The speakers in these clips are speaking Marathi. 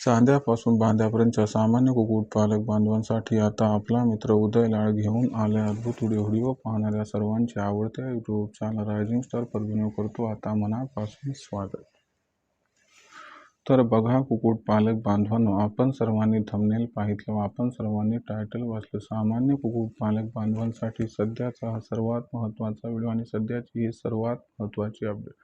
चांद्यापासून बांद्यापर्यंतच्या सामान्य कुक्कुटपालक बांधवांसाठी आता आपला मित्र उदय लाड घेऊन आलाय अद्भुत व्हिडिओ. पाहणाऱ्या सर्वांचे आवडत्या YouTube channel rising star Parbhani करतो. आता मनापासून स्वागत. तर बघा कुक्कुटपालक बांधवांनो आपण सर्वांनी थंबनेल पाहितलं आपण सर्वांनी टायटल वाचलं. सामान्य कुक्कुटपालक बांधवांसाठी सध्याचा हा सर्वात महत्त्वाचा व्हिडिओ आणि सध्याची ही सर्वात महत्त्वाची अपडेट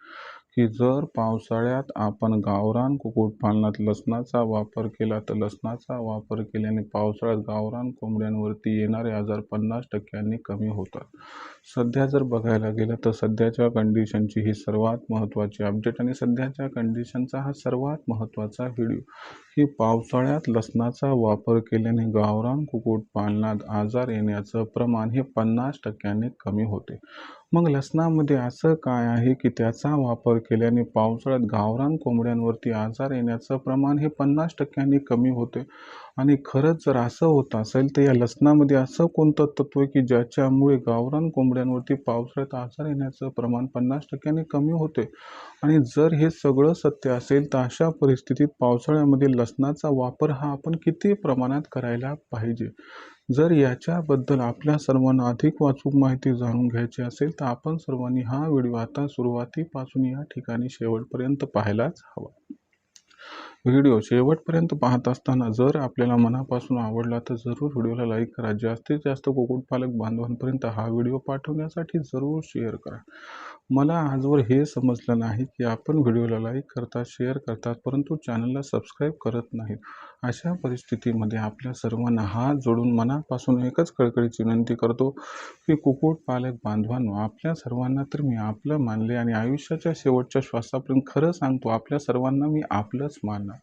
की जर पावसाळ्यात आपण गावरान कुक्कुटपालनात लसणाचा वापर केला तर लसणाचा वापर केल्याने पावसाळ्यात गावरान कोंबड्यांवरती येणारे आजार पन्नास टक्क्यांनी कमी होतात. सध्या जर बघायला गेलं तर सध्याच्या कंडिशनची ही सर्वात महत्त्वाची अपडेट आणि सध्याच्या कंडिशनचा हा सर्वात महत्त्वाचा व्हिडिओ की पावसाळ्यात लसणाचा वापर केल्याने गावरान कुक्कुटपालनात आजार येण्याचं प्रमाण हे पन्नास टक्क्यांनी कमी होते. मग लसणामध्ये असं काय आहे की त्याचा वापर केल्याने पावसाळ्यात गावरान कोंबड्यांवरती आजार येण्याचं प्रमाण हे पन्नास टक्क्यांनी कमी होते? आणि खरंच जर असं होत असेल तर या लसणामध्ये असं कोणतं तत्व आहे की ज्याच्यामुळे गावरान कोंबड्यांवरती पावसाळ्यात आजार येण्याचं प्रमाण पन्नास टक्क्यांनी कमी होते? आणि जर हे सगळं सत्य असेल तर अशा परिस्थितीत पावसाळ्यामध्ये लसणाचा वापर हा आपण किती प्रमाणात करायला पाहिजे? जर याच्याबद्दल आपल्या सर्वांना अधिक वाचूक माहिती जाणून घ्यायची असेल तर आपण सर्वांनी हा व्हिडिओ आता सुरुवातीपासून या ठिकाणी शेवटपर्यंत पाहायलाच हवा. व्हिडिओ शेवटपर्यंत पाहत असताना जर आपल्याला मनापासून आवडला तर जरूर व्हिडिओला लाईक करा. जास्तीत जास्त कुक्कुटपालक बांधवांपर्यंत हा व्हिडिओ पाठवण्यासाठी जरूर शेअर करा. मला आजवर हे समजलं नाही की आपण व्हिडिओला लाईक करतात शेअर करतात परंतु चॅनलला सबस्क्राईब करत नाहीत. अशा परिस्थितीमध्ये आपल्या सर्वांना हात जोडून मनापासून एकच कळकळीची विनंती करतो की कुक्कुटपालक बांधवांनो आपल्या सर्वांना तर मी आपलं मानले आणि आयुष्याच्या शेवटच्या श्वासापर्यंत खरं सांगतो आपल्या सर्वांना मी आपलंच मानणार.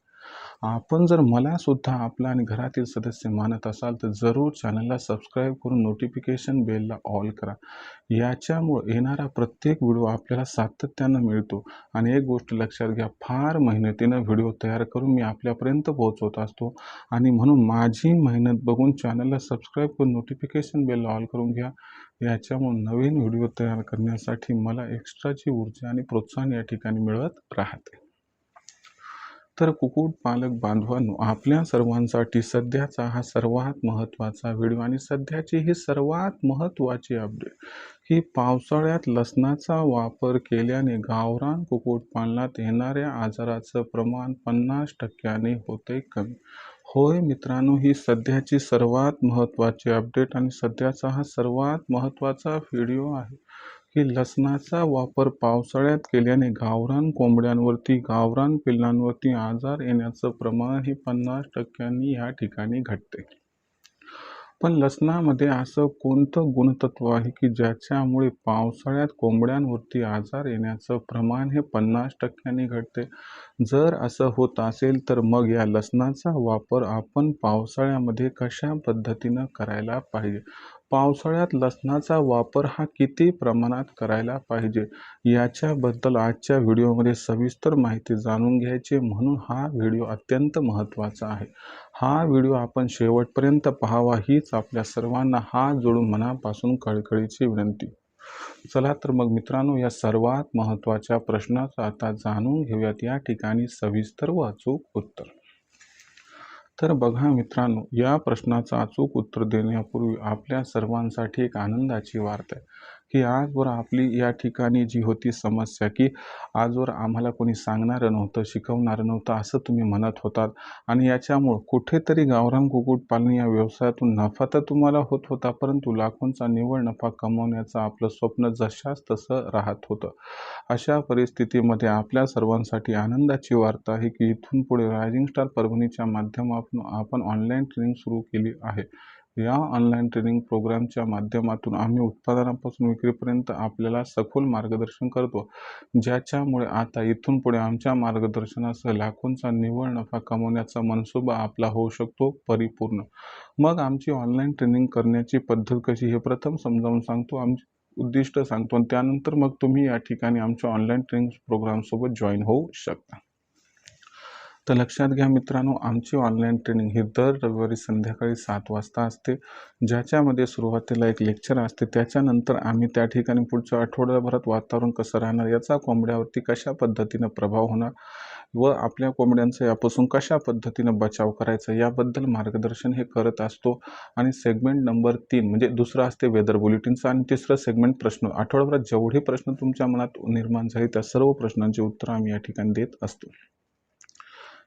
आपण जर मला सुद्धा आपला आणि घरातील सदस्य मानत असाल तर जरूर चॅनलला सबस्क्राईब करून नोटिफिकेशन बेलला ऑल करा. याच्यामुळे येणारा प्रत्येक व्हिडिओ आपल्याला सातत्यानं मिळतो. आणि एक गोष्ट लक्षात घ्या फार मेहनतीनं व्हिडिओ तयार करून मी आपल्यापर्यंत पोहोचवत असतो. आणि म्हणून माझी मेहनत बघून चॅनलला सबस्क्राईब करून नोटिफिकेशन बेलला ऑल करून घ्या. याच्यामुळे नवीन व्हिडिओ तयार करण्यासाठी मला एक्स्ट्राची ऊर्जा आणि प्रोत्साहन या ठिकाणी मिळत राहते. तर कुक्कुटपालक बांधवांनो आपल्या सर्वांसाठी सध्याचा हा सर्वात महत्त्वाचा व्हिडिओ आणि सध्याची ही सर्वात महत्त्वाची अपडेट ही पावसाळ्यात लसणाचा वापर केल्याने गावरान कुक्कुटपालनात येणाऱ्या आजाराचं प्रमाण पन्नास टक्क्याने होते कमी. होय मित्रांनो ही सध्याची सर्वात महत्त्वाची अपडेट आणि सध्याचा हा सर्वात महत्त्वाचा व्हिडिओ आहे. की लसणाचा वापर पावसाळ्यात केल्याने गावरान कोंबड्यांवरती गावरान पिल्लांवरती आजार येण्याचं प्रमाण हे पन्नास टक्क्यांनी ह्या ठिकाणी घटते. पण लसणामध्ये असं कोणतं गुणतत्व आहे की ज्याच्यामुळे पावसाळ्यात कोंबड्यांवरती आजार येण्याचं प्रमाण हे पन्नास टक्क्यांनी घटते? जर असं होत असेल तर मग या लसणाचा वापर आपण पावसाळ्यामध्ये कशा पद्धतीनं करायला पाहिजे? पावसाळ्यात लसणाचा वापर हा किती प्रमाणात करायला पाहिजे? याच्याबद्दल आजच्या व्हिडिओमध्ये सविस्तर माहिती जाणून घ्यायची म्हणून हा व्हिडिओ अत्यंत महत्त्वाचा आहे. हा व्हिडिओ आपण शेवटपर्यंत पाहावा हीच आपल्या सर्वांना हात जोडून मनापासून कळकळीची विनंती. चला तर मग मित्रांनो या सर्वात महत्त्वाच्या प्रश्नाचं आता जाणून घेऊयात. या ठिकाणी सविस्तर व अचूक उत्तर. तर बघा मित्रांनो या प्रश्नाचं अचूक उत्तर देण्यापूर्वी आपल्या सर्वांसाठी एक आनंदाची वार्ता आहे. की आजवर आपली या ठिकाणी जी होती समस्या की आजवर आम्हाला कोणी सांगणारं नव्हतं शिकवणारं नव्हतं असं तुम्ही म्हणत होतात. आणि याच्यामुळं कुठेतरी गावरान कुक्कुटपालन या व्यवसायातून नफा तर तुम्हाला होत होता परंतु लाखोंचा निव्वळ नफा कमवण्याचं आपलं स्वप्न जशाच तसं राहत होतं. अशा परिस्थितीमध्ये आपल्या सर्वांसाठी आनंदाची वार्ता आहे की इथून पुढे रायझिंग स्टार परभणीच्या माध्यमातून आपण ऑनलाईन ट्रेनिंग सुरू केली आहे. या ऑनलाईन ट्रेनिंग प्रोग्रामच्या माध्यमातून आम्ही उत्पादनापासून विक्रीपर्यंत आपल्याला सखोल मार्गदर्शन करतो. ज्याच्यामुळे आता इथून पुढे आमच्या मार्गदर्शनासह लाखोंचा निव्वळ नफा कमवण्याचा मनसुबा आपला होऊ शकतो परिपूर्ण. मग आमची ऑनलाईन ट्रेनिंग करण्याची पद्धत कशी हे प्रथम समजावून सांगतो आमची उद्दिष्ट सांगतो आणि त्यानंतर मग तुम्ही या ठिकाणी आमच्या ऑनलाईन ट्रेनिंग प्रोग्रामसोबत जॉईन होऊ शकता. तर लक्षात घ्या मित्रांनो आमची ऑनलाईन ट्रेनिंग ही दर रविवारी संध्याकाळी सात वाजता असते. ज्याच्यामध्ये सुरुवातीला एक लेक्चर असते. त्याच्यानंतर आम्ही त्या ठिकाणी पुढच्या आठवड्याभरात वातावरण कसं राहणार याचा कोंबड्यावरती कशा पद्धतीनं प्रभाव होणार व आपल्या कोंबड्यांचा यापासून कशा पद्धतीनं बचाव करायचा याबद्दल मार्गदर्शन हे करत असतो. आणि सेगमेंट नंबर तीन म्हणजे दुसरं असते वेदर बुलेटिनचं आणि तिसरं सेगमेंट प्रश्न. आठवड्याभरात जेवढे प्रश्न तुमच्या मनात निर्माण झाले त्या सर्व प्रश्नांची उत्तरं आम्ही या ठिकाणी देत असतो.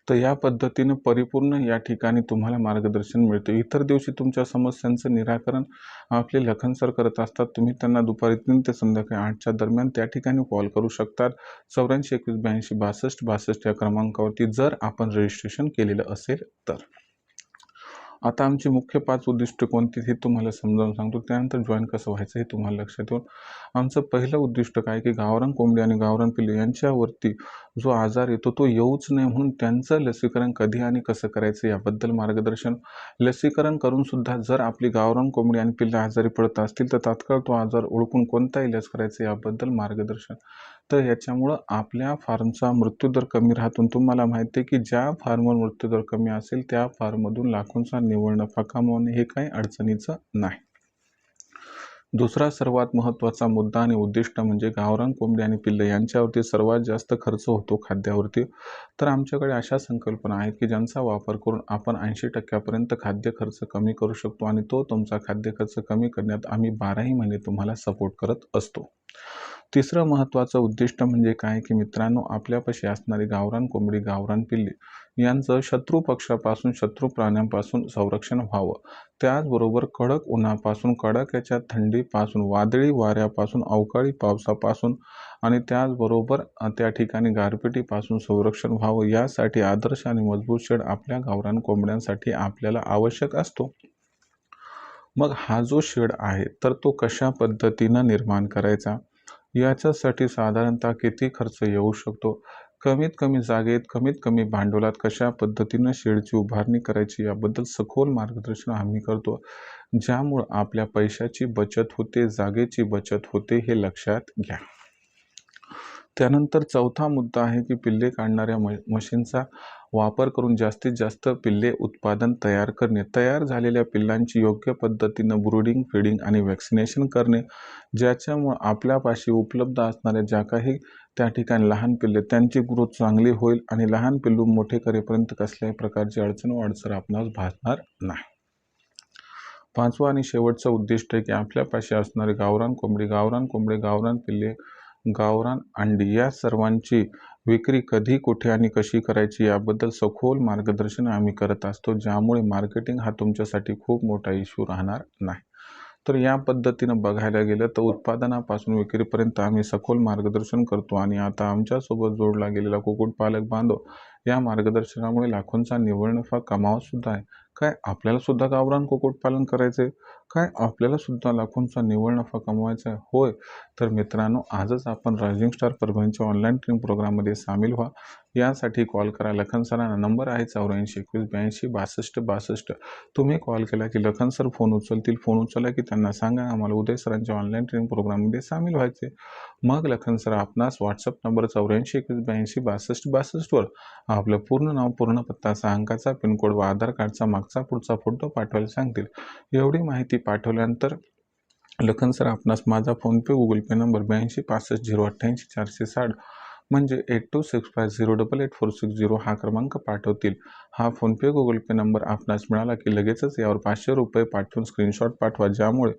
तर या पद्धतीनं परिपूर्ण या ठिकाणी तुम्हाला मार्गदर्शन मिळते. इतर दिवशी तुमच्या समस्यांचं निराकरण आपले लखन सर करत असतात. तुम्ही त्यांना दुपारी तीन ते संध्याकाळी आठच्या दरम्यान त्या ठिकाणी कॉल करू शकतात. चौऱ्याऐंशी एकवीस ब्याऐंशी बासष्ट बासष्ट या क्रमांकावरती जर आपण रजिस्ट्रेशन केलेलं असेल तर. आता आमची मुख्य पाच उद्दिष्ट कोणती हे तुम्हाला समजावून सांगतो. त्यानंतर जॉईन कसं व्हायचं हे तुम्हाला लक्षात येऊन आमचं पहिलं उद्दिष्ट काय की गावरान कोंबडी आणि गावरान पिल्ले यांच्यावरती जो आजार येतो तो येऊच नये म्हणून त्यांचं लसीकरण कधी आणि कसं करायचं याबद्दल मार्गदर्शन लसीकरण करून सुद्धा जर आपली गावरान कोंबडी आणि पिल्ले आजारी पडत असतील तर तात्काळ तो आजार ओळखून कोणता इलाज करायचा याबद्दल मार्गदर्शन. तर याच्यामुळं आपल्या फार्मचा मृत्यूदर कमी राहतून तुम्हाला माहिती आहे की ज्या फार्मवर मृत्यूदर कमी असेल त्या फार्ममधून लाखोंचा निव्वळ नफा कमावणे हे काही अडचणीचं नाही. दुसरा सर्वात महत्त्वाचा मुद्दा आणि उद्दिष्ट म्हणजे गावरान कोंबडी आणि पिल्ले यांच्यावरती सर्वात जास्त खर्च होतो खाद्यावरती. तर आमच्याकडे अशा संकल्पना आहेत की ज्यांचा वापर करून आपण ऐंशी टक्क्यापर्यंत खाद्य खर्च कमी करू शकतो आणि तो तुमचा खाद्य खर्च कमी करण्यात आम्ही बाराही महिने तुम्हाला सपोर्ट करत असतो. तिसरं महत्त्वाचं उद्दिष्ट म्हणजे काय की मित्रांनो आपल्यापाशी असणारी गावरान कोंबडी गावरान पिल्ली यांचं शत्रू पक्षापासून शत्रू प्राण्यांपासून संरक्षण व्हावं. त्याचबरोबर कडक उन्हापासून कडाक्याच्या थंडीपासून वादळी वाऱ्यापासून अवकाळी पावसापासून आणि त्याचबरोबर त्या ठिकाणी गारपिटीपासून संरक्षण व्हावं यासाठी आदर्श आणि मजबूत शेड आपल्या गावरान कोंबड्यांसाठी आपल्याला आवश्यक असतो. मग हा जो शेड आहे तर तो कशा पद्धतीनं निर्माण करायचा? याच्यासाठी साधारणतः किती खर्च येऊ शकतो? कमीत कमी जागेत कमीत कमी भांडवलात कशा पद्धतीनं शेडची उभारणी करायची याबद्दल सखोल मार्गदर्शन आम्ही करतो. ज्यामुळं आपल्या पैशाची बचत होते जागेची बचत होते हे लक्षात घ्या. त्यानंतर चौथा मुद्दा आहे की पिल्ले काढणाऱ्या म मशीनचा वापर करून जास्तीत जास्त पिल्ले उत्पादन तयार करणे. तयार झालेल्या पिल्लांची योग्य पद्धतीनं ब्रुडिंग फीडिंग आणि वॅक्सिनेशन करणे ज्याच्यामुळं आपल्यापाशी उपलब्ध असणाऱ्या ज्या काही त्या ठिकाणी लहान पिल्ले त्यांची ग्रोथ चांगली होईल आणि लहान पिल्लू मोठे करेपर्यंत कसल्याही प्रकारची अडचण व अडचण आपणास भासणार नाही. पाचवा आणि शेवटचं उद्दिष्ट आहे की आपल्यापाशी असणारे गावरान कोंबडी. गावरान कोंबडी गावरान पिल्ले गावरान अंडी या सर्वांची विक्री कधी कुठे आणि कशी करायची याबद्दल सखोल मार्गदर्शन आम्ही करत असतो ज्यामुळे मार्केटिंग हा तुमच्यासाठी खूप मोठा इश्यू राहणार नाही. तर या पद्धतीनं बघायला गेलं तर उत्पादनापासून विक्रीपर्यंत आम्ही सखोल मार्गदर्शन करतो आणि आता आमच्यासोबत जोडला गेलेला कुक्कुटपालक बांधव या मार्गदर्शनामुळे लाखोंचा निव्वळ नफा कमावसुद्धा आहे. काय आपल्याला सुद्धा गावरान कुक्कुटपालन करायचं आहे काय आपल्याला सुद्धा लाखोंचा निव्वळ नफा कमवायचा आहे? होय. तर मित्रांनो आजच आपण रायझिंग स्टार परभणीच्या ऑनलाईन ट्रेनिंग प्रोग्राममध्ये सामील व्हा. यासाठी कॉल करा लखन सरांना. नंबर आहे चौऱ्याऐंशी एकवीस ब्याऐंशी बासष्ट बासष्ट. तुम्ही कॉल केला की लखन सर फोन उचलतील. फोन उचलला की त्यांना सांगा आम्हाला उदय सरांच्या ऑनलाईन ट्रेनिंग प्रोग्राममध्ये सामील व्हायचे. मग लखन सर आपणास व्हॉट्सअप नंबर चौऱ्याऐंशी एकवीस ब्याऐंशी बासष्ट बासष्टवर आपलं पूर्ण नाव पूर्ण पत्ता सहा अंकाचा पिनकोड व आधार कार्डचा मागचा पुढचा फोटो पाठवायला सांगतील. एवढी माहिती पाठवल्यानंतर लखन सर आपणास माझा फोनपे गुगल पे नंबर ब्याऐंशी पासष्ट झिरो अठ्ठ्याऐंशी चारशे साठ म्हणजे eight two six five zero double eight four six zero हा क्रमांक पाठवतील. हा फोनपे गुगल पे नंबर आपणास मिळाला की लगेचच यावर पाचशे रुपये पाठवून स्क्रीनशॉट पाठवा ज्यामुळे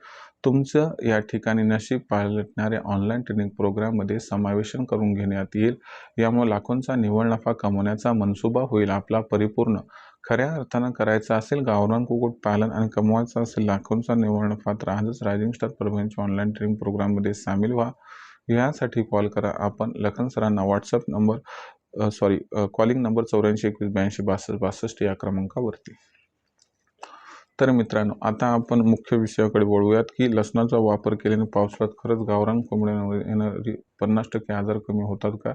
तुमचं या ठिकाणी नशीब पालटणाऱ्या ऑनलाईन ट्रेनिंग प्रोग्राममध्ये समावेशन करून घेण्यात येईल. यामुळे लाखोंचा निव्वळ नफा कमवण्याचा मनसुबा होईल. आपला परिपूर्ण खऱ्या अर्थानं करायचं असेल गावरान कुक्कुटपालन आणि कमवायचं असेल लाखोंचा निव्वळ नफा तर आजच रायझिंग स्टार परभणीच्या ऑनलाईन ट्रेनिंग प्रोग्राममध्ये सामील व्हा. यासाठी कॉल करा. आपण लखन सरांना WhatsApp number sorry calling number चौऱ्याऐंशी एकवीस ब्याऐंशी बासष्ट बासष्ट या क्रमांकावरती. तर मित्रांनो आता आपण मुख्य विषयाकडे वळूयात की लसणाचा वापर केल्याने पावसाळ्यात खरंच गावरान कोंबड्यांवर येणारी पन्नास टक्के आजार कमी होतात का?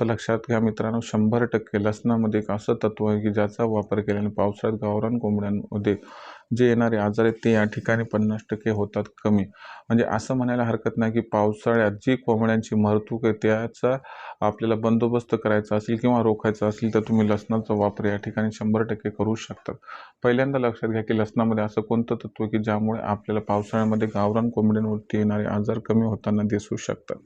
तर लक्षात घ्या मित्रांनो शंभर टक्के लसणामध्ये एक असं तत्व आहे की ज्याचा वापर केल्याने पावसाळ्यात गावरान कोंबड्यांमध्ये जे येणारे आजार आहेत ते या ठिकाणी पन्नास टक्के होतात कमी. म्हणजे असं म्हणायला हरकत नाही की पावसाळ्यात जी कोंबड्यांची मरतूक आहे त्याचा आपल्याला बंदोबस्त करायचा असेल किंवा रोखायचा असेल तर तुम्ही लसणाचा वापर या ठिकाणी शंभर टक्के करू शकतात. पहिल्यांदा लक्षात घ्या की लसणामध्ये असं कोणतं तत्व की ज्यामुळे आपल्याला पावसाळ्यामध्ये गावरान कोंबड्यांवरती येणारे आजार कमी होताना दिसू शकतात.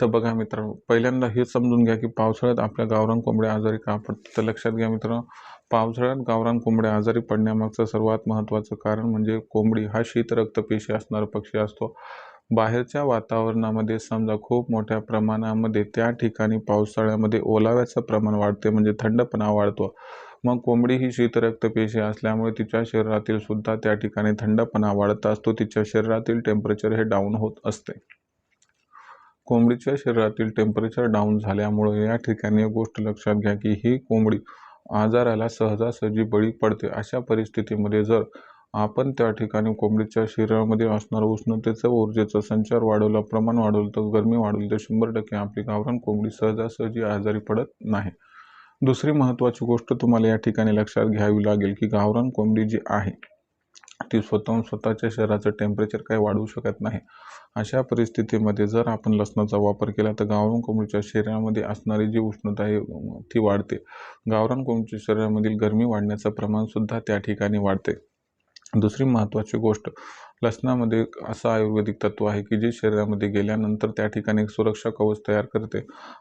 तर बघा मित्रांनो पहिल्यांदा हे समजून घ्या की पावसाळ्यात आपल्या गावरान कोंबड्या आजारी का पडतात. तर लक्षात घ्या मित्रांनो पावसाळ्यात गावरान कोंबड्या आजारी पडण्यामागचं सर्वात महत्त्वाचं कारण म्हणजे कोंबडी. हा शीत रक्तपेशी असणारा पक्षी असतो. बाहेरच्या वातावरणामध्ये समजा खूप मोठ्या प्रमाणामध्ये त्या ठिकाणी पावसाळ्यामध्ये ओलाव्याचं प्रमाण वाढते म्हणजे थंडपणा वाढतो. मग कोंबडी ही शीतरक्तपेशी असल्यामुळे तिच्या शरीरातील सुद्धा त्या ठिकाणी थंडपणा वाढत असतो. तिच्या शरीरातील टेम्परेचर हे डाऊन होत असते. कोंबडीच्या शरीरातील टेम्परेचर डाऊन झाल्यामुळे या ठिकाणी एक गोष्ट लक्षात घ्या की ही कोंबडी आजाराला सहजासहजी बळी पडते. अशा परिस्थितीमध्ये जर आपण त्या ठिकाणी कोंबडीच्या शरीरामध्ये असणारं उष्णतेचं ऊर्जेचं संचार वाढवलं प्रमाण वाढवलं तर गरमी वाढवली तर शंभर टक्के आपली गावरान कोंबडी सहजासहजी आजारी पडत नाही. दुसरी महत्त्वाची गोष्ट तुम्हाला या ठिकाणी लक्षात घ्यावी लागेल की गावरान कोंबडी जी आहे ती स्वतःहून स्वतःच्या शरीराचं टेम्परेचर काही वाढवू शकत नाही. अशा परिस्थितीमध्ये जर आपण लसणाचा वापर केला तर गावरान कोंबडीच्या शरीरामध्ये असणारी जी उष्णता आहे ती वाढते. गावरान कोंबडीच्या शरीरामधील गरमी वाढण्याचं प्रमाणसुद्धा त्या ठिकाणी वाढते. दुसरी महत्त्वाची गोष्ट लसणामध्ये असं आयुर्वेदिक तत्व आहे की जे शरीरामध्ये गेल्यानंतर त्या ठिकाणी एक सुरक्षा कवच तयार करते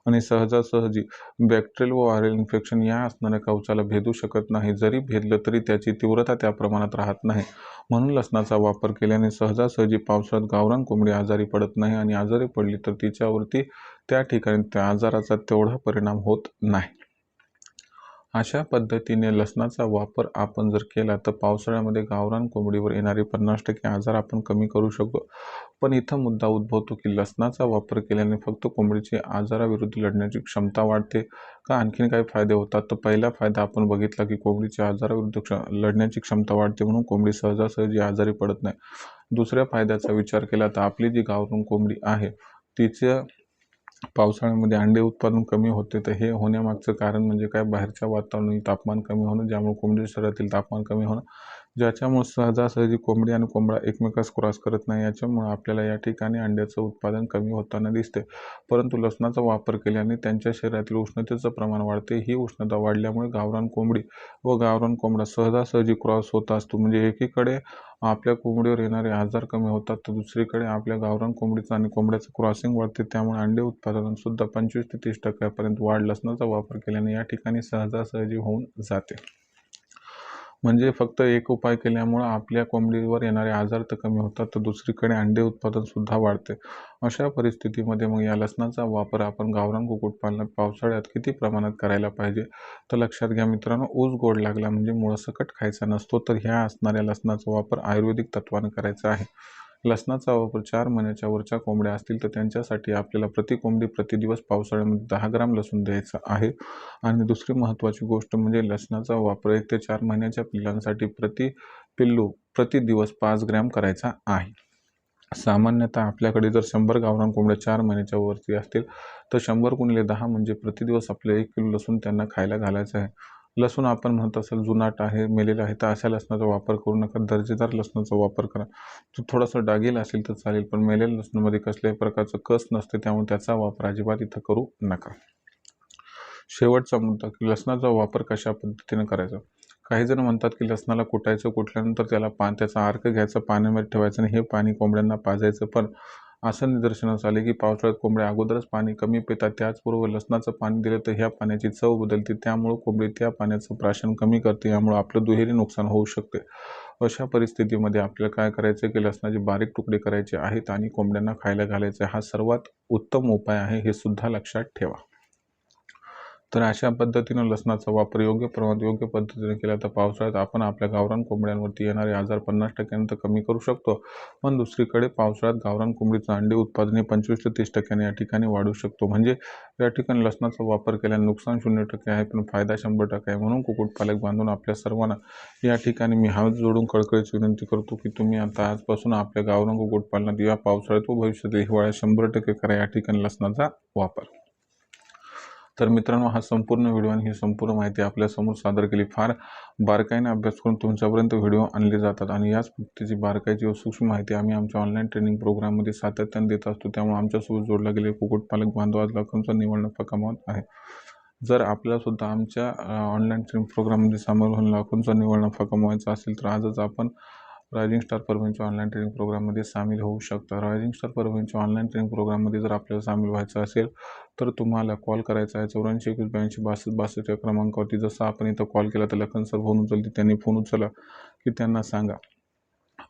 आणि सहजासहजी बॅक्टेरियल व व्हायरल इन्फेक्शन या असणाऱ्या कवचाला भेदू शकत नाही. जरी भेदलं तरी त्याची तीव्रता त्या प्रमाणात राहत नाही. म्हणून लसणाचा वापर केल्याने सहजासहजी पावसाळ्यात गावरान कोंबडी आजारी पडत नाही आणि आजारी पडली तर तिच्यावरती त्या ठिकाणी त्या आजाराचा तेवढा परिणाम होत नाही. अशा पद्धतीने लसणाचा वापर आपण जर केला तर पावसाळ्यामध्ये गावरान कोंबडीवर येणारे पन्नास टक्के आजार आपण कमी करू शकतो. पण इथं मुद्दा उद्भवतो की लसणाचा वापर केल्याने फक्त कोंबडीची आजाराविरुद्ध लढण्याची क्षमता वाढते का आणखीन काही फायदे होतात? तर पहिला फायदा आपण बघितला की कोंबडीच्या आजाराविरुद्ध क्ष लढण्याची क्षमता वाढते म्हणून कोंबडी सहजासहजी आजारी पडत नाही. दुसऱ्या फायद्याचा विचार केला तर आपली जी गावरान कोंबडी आहे तिच्या पावसाळ्यामध्ये अंडे उत्पादन कमी होते तर हे होण्यामागचं कारण म्हणजे काय? बाहेरच्या वातावरणातील तापमान कमी होणं ज्यामुळे कोंबडी शरीरातील तापमान कमी होणं ज्याच्यामुळे सहजासहजी कोंबडी आणि कोंबडा एकमेकास क्रॉस करत नाही याच्यामुळे आपल्याला या ठिकाणी अंड्याचं उत्पादन कमी होताना दिसते परंतु लसणाचा वापर केल्याने त्यांच्या शरीरातील उष्णतेचं प्रमाण वाढते. ही उष्णता वाढल्यामुळे गावरान कोंबडी व गावरान कोंबडा सहजासहजी क्रॉस होत असतो. म्हणजे एकीकडे आपल्या कोंबडीवर येणारे आजार कमी होतात तर दुसरीकडे आपल्या गावरान कोंबडीचं आणि कोंबड्याचं क्रॉसिंग वाढते. त्यामुळे अंडे उत्पादनातसुद्धा पंचवीस ते तीस टक्क्यापर्यंत वाढ लसणाचा वापर केल्याने या ठिकाणी सहजासहजी होऊन जाते. म्हणजे फक्त एक उपाय केल्यामुळं आपल्या कोंबडीवर येणारे आजार तर कमी होतात तर दुसरीकडे अंडे उत्पादनसुद्धा वाढते. अशा परिस्थितीमध्ये मग या लसणाचा वापर आपण गावरान कुक्कुटपालनात पावसाळ्यात किती प्रमाणात करायला पाहिजे? तर लक्षात घ्या मित्रांनो ऊस गोड लागला म्हणजे मुळसकट खायचा नसतो तर ह्या असणाऱ्या लसणाचा वापर आयुर्वेदिक तत्वानं करायचा आहे. लसणाचा वापर चार महिन्याच्या वरच्या कोंबड्या असतील तर त्यांच्यासाठी आपल्याला प्रति कोंबडी प्रतिदिवस पावसाळ्यामध्ये दहा ग्राम लसूण द्यायचा आहे. आणि दुसरी महत्त्वाची गोष्ट म्हणजे लसणाचा वापर एक ते चार महिन्याच्या पिल्लांसाठी प्रति पिल्लू प्रतिदिवस पाच ग्रॅम करायचा आहे. सामान्यतः आपल्याकडे जर शंभर गावरान कोंबड्या चार महिन्याच्या वरती असतील तर शंभर गुणिले दहा म्हणजे प्रतिदिवस आपले एक किलो लसूण त्यांना खायला घालायचं आहे. लसूण आपण म्हणत असेल जुनाट आहे मेलेला आहे तर अशा लसणाचा वापर करू नका. दर्जेदार लसणाचा वापर करा. तो थोडासा डागील असेल तर चालेल पण मेलेल्या लसणामध्ये कसल्याही प्रकारचं कस नसते त्यामुळे त्याचा वापर अजिबात इथं करू नका. शेवटचा मुद्दा की लसणाचा वापर कशा पद्धतीने करायचा? काही जण म्हणतात की लसणाला कुटायचं कुटल्यानंतर त्याला पान त्याचा अर्क घ्यायचं पाण्यामध्ये ठेवायचं आणि हे पाणी कोंबड्यांना पाजायचं. पण असं निदर्शनास आले की पावसाळ्यात कोंबड्या अगोदरच पाणी कमी पितात. त्याचबरोबर लसणाचं पाणी दिलं तर ह्या पाण्याची चव बदलते. त्यामुळं कोंबडी त्या पाण्याचं प्राशन कमी करते. यामुळं आपलं दुहेरी नुकसान होऊ शकते. अशा परिस्थितीमध्ये आपल्याला काय करायचं की लसणाचे बारीक तुकडे करायचे आहेत आणि कोंबड्यांना खायला घालायचे हा सर्वात उत्तम उपाय आहे हे सुद्धा लक्षात ठेवा. तर अशा पद्धतीनं लसणाचा वापर योग्य प्रमाणात योग्य पद्धतीने केला तर पावसाळ्यात आपण आपल्या गावरान कोंबड्यांवरती येणारे आजार पन्नास टक्क्यांत कमी करू शकतो. पण दुसरीकडे पावसाळ्यात गावरान कोंबडीचं अंडे उत्पादन हे पंचवीस ते तीस टक्क्याने या ठिकाणी वाढू शकतो. म्हणजे या ठिकाणी लसणाचा वापर केल्याने नुकसान शून्य टक्के आहे पण फायदा शंभर टक्के आहे म्हणून कुक्कुटपालक बांधून आपल्या सर्वांना या ठिकाणी मी हात जोडून कळकळीची विनंती करतो की तुम्ही आता आजपासून आपल्या गावरान कुक्कुटपालनात या पावसाळ्यात व भविष्यात हिवाळ्यात शंभर टक्के करा या ठिकाणी लसणाचा वापर. तर मित्रांनो हा संपूर्ण व्हिडिओ आणि ही संपूर्ण माहिती आपल्यासमोर सादर केली. फार बारकाईने अभ्यास करून तुमच्यापर्यंत व्हिडिओ आणले जातात आणि याच पद्धतीची बारकाईची व सूक्ष्म माहिती आम्ही आमच्या ऑनलाईन ट्रेनिंग प्रोग्राममध्ये सातत्याने देत असतो त्यामुळे आमच्यासोबत जोडला गेले कुक्कुटपालक बांधव लाखांचा निवड नफा कमावत आहे. जर आपल्यालासुद्धा आमच्या ऑनलाईन ट्रेनिंग प्रोग्राममध्ये सामील होऊन लाखोंचा निवड नफा कमवायचा असेल तर आजच आपण रायझिंग स्टार परभणीच्या ऑनलाईन ट्रेनिंग प्रोग्राममध्ये सामील होऊ शकता. रायझिंग स्टार परभणीच्या ऑनलाईन ट्रेनिंग प्रोग्राममध्ये जर आपल्याला सामील व्हायचं असेल तर तुम्हाला कॉल करायचा आहे. चौऱ्याऐंशी एकवीस ब्याऐंशी बासष्ट बासष्ट या क्रमांकावरती जसं आपण इथं कॉल केला तर लखन सर फोन उचलते त्यांनी फोन उचलला की त्यांना सांगा.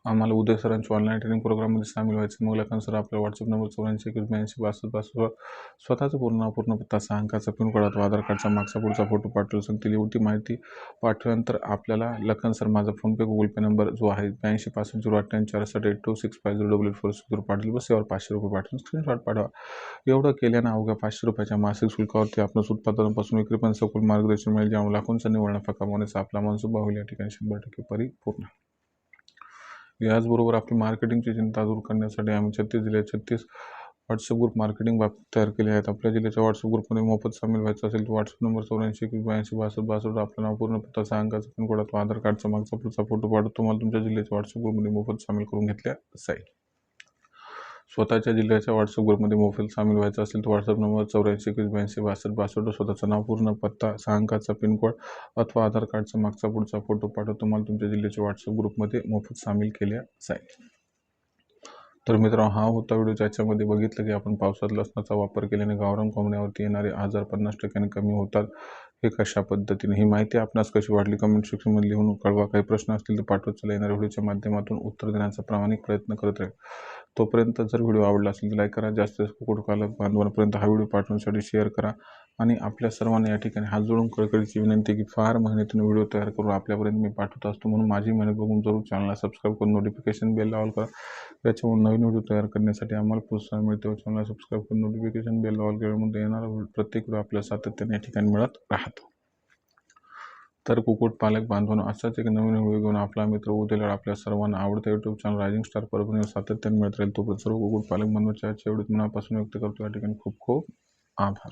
आम्हाला उदय सरांच्या ऑनलाईन ट्रेनिंग प्रोग्राममध्ये सामील व्हायचं. मग लखन सर आपल्या व्हॉट्सअप नंबर चौऱ्याऐंशी एकवीस ब्याऐंशी बासष्ट बासष्ट स्वतःचं पूर्ण पूर्ण पत्ता सहा अंकाचा पिन कोड अथवा आधार कार्डचा मागचा पुढचा फोटो पाठवू सांगतील एवढी माहिती पाठवल्यानंतर आपल्याला लखन सर माझा फोनपे गुगल पे नंबर जो आहे ब्याऐंशी पासष्ट झिरो अठ्ठ्याऐंशी चारसष्ट eight two six five zero double eight four six zero पाठवली. बस यावर पाचशे रुपये पाठवून स्क्रीनशॉट पाठवा. एवढं केल्यानं अवघ्या पाचशे रुपयाच्या मासिक शुल्कावरती आपलं उत्पादनापासून विक्रीपर्यंत सखोल मार्गदर्शन मिळेल. ज्यामुळे लाखोंचा निवडणा नफा कमावण्याचा आपला मनसुबा होईल. या ठिकाणी शंभर टक्के परिपूर्ण. याचबरोबर आपली मार्केटिंगची चिंता दूर करण्यासाठी आम्ही छत्तीस जिल्ह्यात छत्तीस व्हॉट्सअप ग्रुप मार्केटिंग बाबतीत तयार केले आहेत. आपल्या जिल्ह्याच्या व्हॉट्सअप ग्रुपमध्ये मोफत सामील व्हायचं असेल तर व्हॉट्सअप नंबर चौऱ्याऐंशी एकवीस ब्याऐंशी बासष्ट बासष्ट आपलं नाव पूर्ण पत्ता सहा अंकाचा पिन कोड अथवा आधार कार्डचा मागचा पुढचा फोटो पाठवतो तुम्हाला तुमच्या जिल्ह्याच्या व्हॉट्सअप ग्रुपमध्ये मोफत सामील करून घेतल्या जाईल. स्वतःच्या जिल्ह्याच्या व्हॉट्सअप ग्रुपमध्ये मोफत सामील व्हायचं असेल तर व्हॉट्सअप नंबर चौऱ्याऐंशी एकवीस ब्याऐंशी बासष्ट बासष्ट स्वतःचं नाव पूर्ण पत्ता सहा अंकाचा पिनकोड अथवा आधार कार्डचा मागचा पुढचा फोटो पाठवून तुम्हाला तुमच्या जिल्ह्याच्या व्हॉट्सअप ग्रुपमध्ये मोफत सामील केल्या जाईल. तर मित्रांनो हा होता व्हिडिओ. ज्याच्यामध्ये बघितलं की आपण पावसात लसणाचा वापर केल्याने गावरान कोंबड्यावरती येणारे आजार पन्नास टक्क्याने कमी होतात. हे कशा पद्धतीने? ही माहिती आपणास कशी वाटली? कमेंट सेक्शनमध्ये लिहून कळवा. काही प्रश्न असतील तर पाठवत चला. येणाऱ्या व्हिडिओच्या माध्यमातून उत्तर देण्याचा प्रामाणिक प्रयत्न करत राहील तोपर्यंत जर व्हिडिओ आवडला असेल तर लाईक करा. जास्त कुटुंबाला बांधवांपर्यंत हा व्हिडिओ पाठवण्यासाठी शेअर करा. आणि आपल्या सर्वांना या ठिकाणी हात जोडून कळकळीची विनंती की फार मेहनतीने व्हिडिओ तयार करून आपल्यापर्यंत मी पाठवत असतो. म्हणून माझी मेहनत बघून जरूर चॅनलला सबस्क्राईब करून नोटिफिकेशन बेल लावल करा. त्याच्यामुळे नवीन व्हिडिओ तयार करण्यासाठी आम्हाला प्रोत्साहन मिळते व चॅनलला सबस्क्राईब करून नोटिफिकेशन बेल ऑल केल्यामध्ये येणारा प्रत्येक व्हिडिओ आपल्या सातत्याने या ठिकाणी मिळत राहतो. तर कुक्कुटपालक बांधवांनो असाच एक नवीन व्हिडिओ घेऊन आपला मित्र उद्याला आपल्या सर्वांना आवडतं YouTube channel rising star Parbhani सातत्याने मिळत राहील. तो सर्व कुक्कुटपालक बांधवाच्या एवढीच मनापासून व्यक्त करतो. या ठिकाणी खूप खूप आभार.